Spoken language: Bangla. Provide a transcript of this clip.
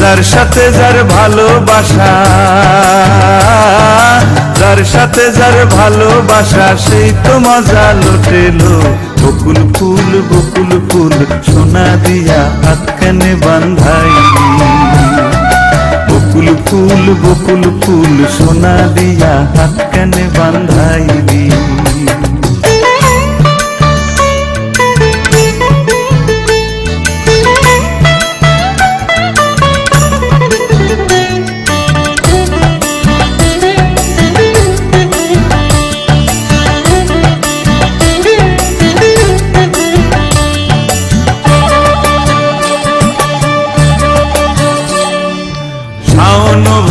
যার সাথে যার ভালোবাসা, যার সাথে যার ভালোবাসা, সেই তো মজা লোটেলো। বকুল ফুল বকুল ফুল, সোনা দিয়া হাত কানে বান্ধাইলি বকুল ফুল বকুল ফুল, সোনা দিয়া হাত কানে বান্ধাইলি